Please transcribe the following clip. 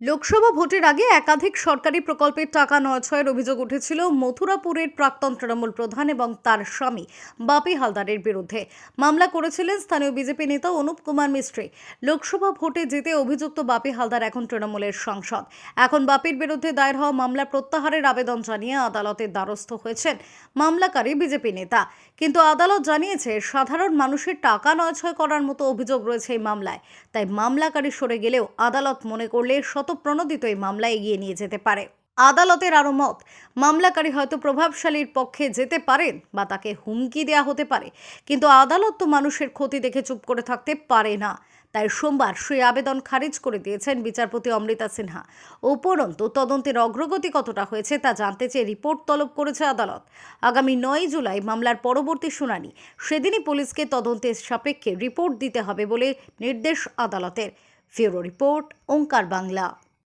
লোকসভা ভোটের আগে একাধিক সরকারি প্রকল্পের টাকা নয়ছয়ের অভিযোগ উঠেছিল মথুরাপুরের প্রাক্তন তৃণমূল প্রধান এবং তার স্বামী বাপি হালদারের বিরুদ্ধে। মামলা করেছিলেন স্থানীয় বিজেপি নেতা অনুপ কুমার মিস্ত্রি। লোকসভা ভোটে জিতে অভিযুক্ত বাপি হালদার এখন তৃণমূলের সাংসদ। এখন বাপির বিরুদ্ধে দায়ের হওয়া মামলা প্রত্যাহারের আবেদন জানিয়ে আদালতের দ্বারস্থ হয়েছেন মামলাকারী বিজেপি নেতা। কিন্তু আদালত জানিয়েছে, সাধারণ মানুষের টাকা নয়ছয় করার মতো অভিযোগ রয়েছে এই মামলায়। তাই মামলাকারী সরে গেলেও আদালত মনে করলে শতপ্রণোদিত এই মামলা এগিয়ে নিয়ে যেতে পারে। আদালতের আরও মত, মামলাকারী হয়তো প্রভাবশালীর পক্ষে যেতে পারেন বা তাকে হুমকি দেওয়া হতে পারে, কিন্তু আদালত তো মানুষের ক্ষতি দেখে চুপ করে থাকতে পারে না। তাই সোমবার সেই আবেদন খারিজ করে দিয়েছেন বিচারপতি অমৃতা সিনহা। উপরন্তু, তদন্তের অগ্রগতি কতটা হয়েছে তা জানতে চেয়ে রিপোর্ট তলব করেছে আদালত। আগামী নয় জুলাই মামলার পরবর্তী শুনানি। সেদিনই পুলিশকে তদন্তের সাপেক্ষে রিপোর্ট দিতে হবে বলে নির্দেশ আদালতের। Bureau report Onkar Bangla.